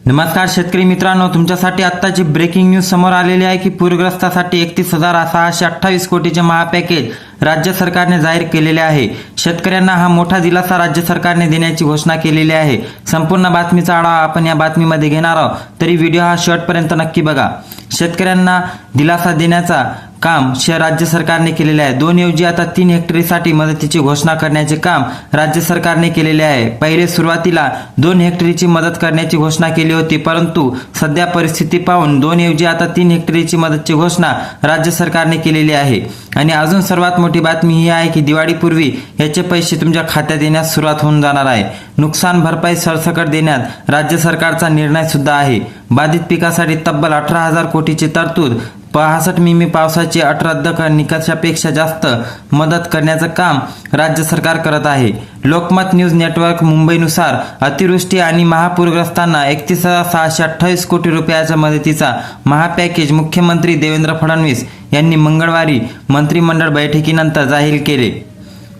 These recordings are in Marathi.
नमस्कार शेतकरी मित्रांनो तुमच्यासाठी आत्ताची ब्रेकिंग न्यूज समोर आलेली आहे की पूरग्रस्तासाठी एकतीस हजार सहाशे अठ्ठावीस कोटीचे महापॅकेज राज्य सरकारने जाहीर केलेले आहे. शेतकऱ्यांना हा मोठा दिलासा राज्य सरकारने देण्याची घोषणा केलेली आहे. संपूर्ण बातमीचा आढावा आपण या बातमीमध्ये घेणार आहोत. तरी व्हिडिओ हा शेवटपर्यंत नक्की बघा. शेतकऱ्यांना दिलासा देण्याचा काम श राज्य सरकारने केलेले आहे. दोन ऐवजी आता तीन हेक्टरीसाठी मदतीची घोषणा करण्याचे काम राज्य सरकारने केलेले आहे. पहिले सुरुवातीला दोन हेक्टरीची मदत करण्याची घोषणा केली होती परंतु सध्या परिस्थिती पाहून दोन ऐवजी आता तीन हेक्टरीची मदतची घोषणा राज्य सरकारने केलेली आहे. आणि अजून सर्वात मोठी बातमी ही आहे की दिवाळीपूर्वी याचे पैसे तुमच्या खात्यात येण्यास सुरुवात होऊन जाणार आहे. नुकसान भरपाई सरसकट देण्यात राज्य सरकारचा निर्णय सुद्धा आहे. बाधित पिकासाठी तब्बल अठरा हजार कोटीची तरतूद पासष्ट मिमी पावसाची अट रद्द निकषापेक्षा जास्त मदत करण्याचं काम राज्य सरकार करत आहे. लोकमत न्यूज नेटवर्क मुंबईनुसार अतिवृष्टी आणि महापूरग्रस्तांना एकतीस हजार सहाशे अठ्ठावीस कोटी रुपयाच्या मदतीचा महापॅकेज मुख्यमंत्री देवेंद्र फडणवीस यांनी मंगळवारी मंत्रिमंडळ बैठकीनंतर जाहीर केले.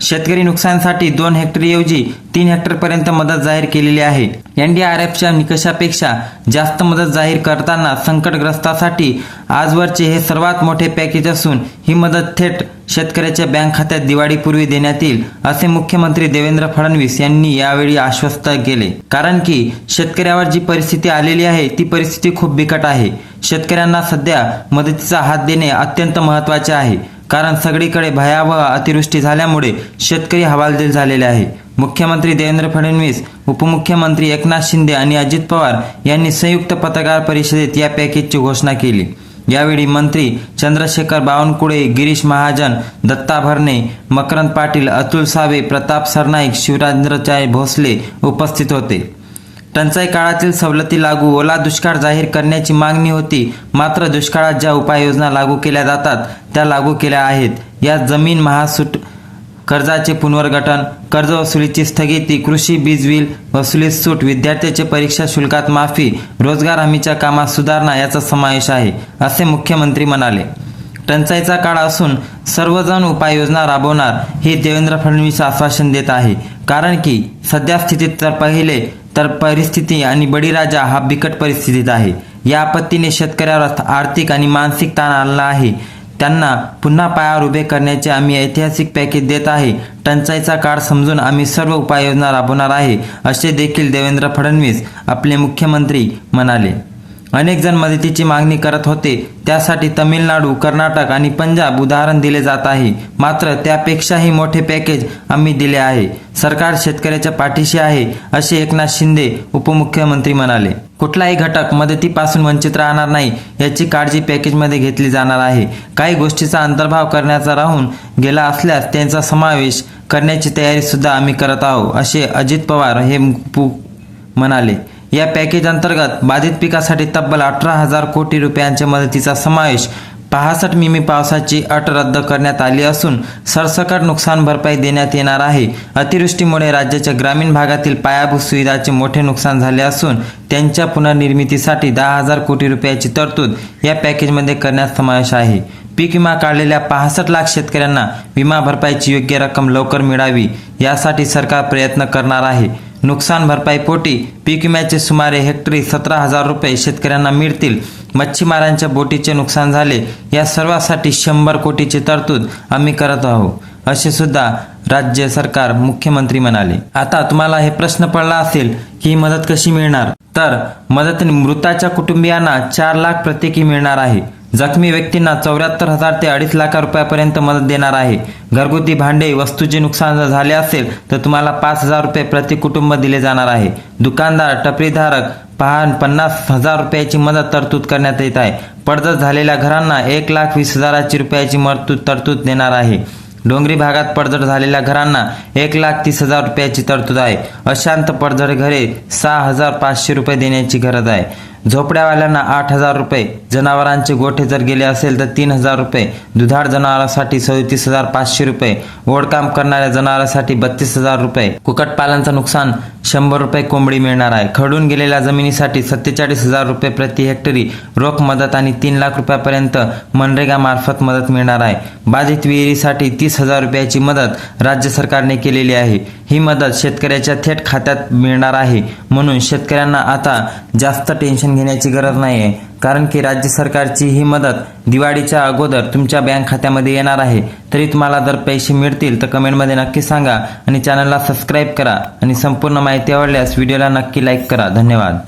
शेतकरी नुकसानसाठी दोन हेक्टरऐवजी तीन हेक्टरपर्यंत मदत जाहीर केलेली आहे. एनडीआरएफच्या निकषापेक्षा जास्त मदत जाहीर करताना संकटग्रस्तासाठी आजवरचे हे सर्वात मोठे पॅकेज असून ही मदत थेट शेतकऱ्याच्या बँक खात्यात दिवाळीपूर्वी देण्यात येईल असे मुख्यमंत्री देवेंद्र फडणवीस यांनी यावेळी आश्वस्त केले. कारण की शेतकऱ्यावर जी परिस्थिती आलेली आहे ती परिस्थिती खूप बिकट आहे. शेतकऱ्यांना सध्या मदतीचा हात देणे अत्यंत महत्त्वाचे आहे. कारण सगळीकडे भयावह अतिवृष्टी झाल्यामुळे शेतकरी हवालदिल झालेले आहे. मुख्यमंत्री देवेंद्र फडणवीस उपमुख्यमंत्री एकनाथ शिंदे आणि अजित पवार यांनी संयुक्त पत्रकार परिषदेत या पॅकेजची घोषणा केली. यावेळी मंत्री चंद्रशेखर बावनकुळे गिरीश महाजन दत्ता भरणे मकरंद पाटील अतुल सावे प्रताप सरनाईक शिवराजेंद्रचाय भोसले उपस्थित होते. टंचाई काळातील सवलती लागू ओला दुष्काळ जाहीर करण्याची मागणी होती. मात्र दुष्काळात ज्या उपाययोजना लागू केल्या जातात त्या लागू केल्या आहेत. या जमीन महासूट कर्जाचे पुनर्गठन कर्ज वसुलीची स्थगिती कृषी बीज बिल वसुलीत सूट विद्यार्थ्याचे परीक्षा शुल्कात माफी रोजगार हमीच्या कामात सुधारणा याचा समावेश आहे असे मुख्यमंत्री म्हणाले. टंचाईचा काळ असून सर्वजण उपाययोजना राबवणार हे देवेंद्र फडणवीस आश्वासन देत आहे. कारण की सध्या स्थितीत तर पहिले तर परिस्थिती आणि बळीराजा हा बिकट परिस्थितीत आहे. या आपत्तीने शेतकऱ्यावर आर्थिक आणि मानसिक ताण आणला आहे. त्यांना पुन्हा पायावर उभे करण्याचे आम्ही ऐतिहासिक पॅकेज देत आहे. टंचाईचा काळ समजून आम्ही सर्व उपाययोजना राबवणार आहे असे देखील देवेंद्र फडणवीस आपले मुख्यमंत्री म्हणाले. अनेक जण मदतीची मागणी करत होते. त्यासाठी तमिळनाडू कर्नाटक आणि पंजाब उदाहरण दिले जात आहे. मात्र त्यापेक्षाही मोठे पॅकेज आम्ही दिले आहे. सरकार शेतकऱ्याच्या पाठीशी आहे असे एकनाथ शिंदे उपमुख्यमंत्री म्हणाले. कुठलाही घटक मदतीपासून वंचित राहणार नाही याची काळजी पॅकेजमध्ये घेतली जाणार आहे. काही गोष्टीचा अंतर्भाव करण्याचा राहून गेला असल्यास त्यांचा समावेश करण्याची तयारी सुद्धा आम्ही करत आहोत असे अजित पवार हे पु- म्हणाले. या पॅकेज अंतर्गत बाधित पिकासाठी तब्बल अठरा हजार कोटी रुपयांच्या मदतीचा समावेश पासष्ट मिमी पावसाची अट रद्द करण्यात आली असून सरसकट नुकसान भरपाई देण्यात येणार आहे. अतिवृष्टीमुळे राज्याच्या ग्रामीण भागातील पायाभूत सुविधाचे मोठे नुकसान झाले असून त्यांच्या पुनर्निर्मितीसाठी दहा हजार कोटी रुपयाची तरतूद या पॅकेजमध्ये करण्यात समावेश आहे. पीक विमा काढलेल्या पासष्ट लाख शेतकऱ्यांना विमा भरपाईची योग्य रक्कम लवकर मिळावी यासाठी सरकार प्रयत्न करणार आहे. नुकसान भरपाईपोटी पीक विम्याचे सुमारे हेक्टरी सतरा हजार रुपये शेतकऱ्यांना मिळतील. मच्छीमारांच्या बोटीचे नुकसान झाले या सर्वासाठी शंभर कोटीची तरतूद आम्ही करत आहोत असे सुद्धा राज्य सरकार मुख्यमंत्री म्हणाले. आता तुम्हाला हे प्रश्न पडला असेल की ही मदत कशी मिळणार? तर मदत मृताच्या कुटुंबियांना चार लाख प्रत्येकी मिळणार आहे. जखमी व्यक्तींना चौऱ्याहत्तर हजार ते अडीच लाख रुपयापर्यंत मदत देणार आहे. घरगुती भांडे वस्तूचे नुकसान जर झाले असेल तर तुम्हाला पाच हजार रुपये प्रति कुटुंब दिले जाणार आहे. दुकानदार टपरीधारक पहा पन्नास हजार रुपयाची मदत तरतूद करण्यात येत आहे. पडझड झालेल्या घरांना एक लाख वीस हजाराची रुपयाची मरतूद तरतूद देणार आहे. डोंगरी भागात पडझड झालेल्या घरांना एक लाख तीस हजार रुपयाची तरतूद आहे. अशांत पडझड घरे सहा हजार पाचशे रुपये देण्याची गरज आहे. झोपड्यावाल्यांना आठ हजार रुपये जनावरांचे गोठे जर गेले असेल तर तीन हजार रुपये. दुधाळ जनावरांसाठी सदतीस हजार पाचशे रुपये. ओढकाम करणाऱ्या जनावरांसाठी बत्तीस हजार रुपये. कुक्कुटपालनचं नुकसान शंभर रुपये कोंबडी मिळणार आहे. खडून गेलेल्या जमिनीसाठी सत्तेचाळीस हजार रुपये प्रति हेक्टरी रोख मदत आणि तीन लाख रुपयापर्यंत मनरेगा मार्फत मदत मिळणार आहे. बाधित विहिरीसाठी तीस हजार रुपयाची मदत राज्य सरकारने केलेली आहे. ही मदत शेतकऱ्याच्या थेट खात्यात मिळणार आहे. म्हणून शेतकऱ्यांना आता जास्त टेन्शन घेण्याची गरज नाही आहे कारण की राज्य सरकारची ही मदत दिवाळीच्या अगोदर तुमच्या बँक खात्यामध्ये येणार आहे. तरी तुम्हाला जर पैसे मिळतील तर कमेंटमध्ये नक्की सांगा आणि चॅनलला सबस्क्राईब करा आणि संपूर्ण माहिती आवडल्यास व्हिडिओला नक्की लाईक करा. धन्यवाद.